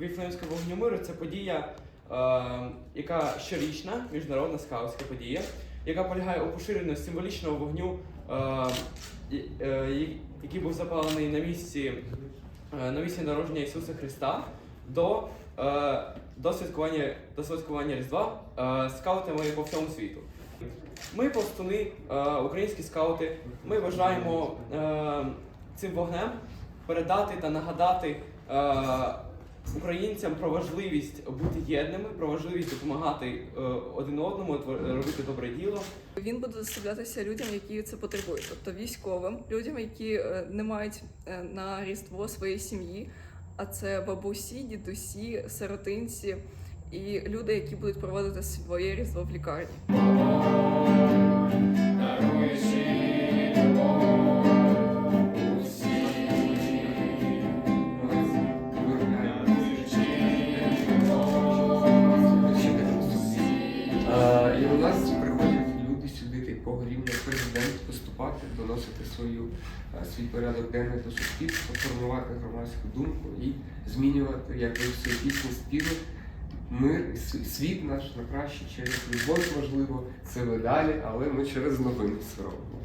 Віфлеємський вогню миру це подія, е, яка щорічна міжнародна скаутська подія, яка полягає у поширенні символічного вогню, е, е, який був запалений на місці, е, на місці народження Ісуса Христа до, е, до, святкування, до святкування Різдва е, скаутами по всьому світу. Ми повстуни, е, українські скаути, ми бажаємо е, цим вогнем передати та нагадати е, українцям про важливість бути єдними, про важливість допомагати е, один одному, робити добре діло. Він буде доставлятися людям, які це потребують, тобто військовим, людям, які е, не мають е, на різдво своєї сім'ї, а це бабусі, дідусі, сиротинці і люди, які будуть проводити своє різдво в лікарні. І у нас приходять люди сюди такого рівня президент виступати, доносити свою, е, свій порядок денний до суспільства, формувати громадську думку і змінювати, як ви всі пісні співи, мир світ наш на краще через любов, можливо, це ви далі, але ми через новини це робимо.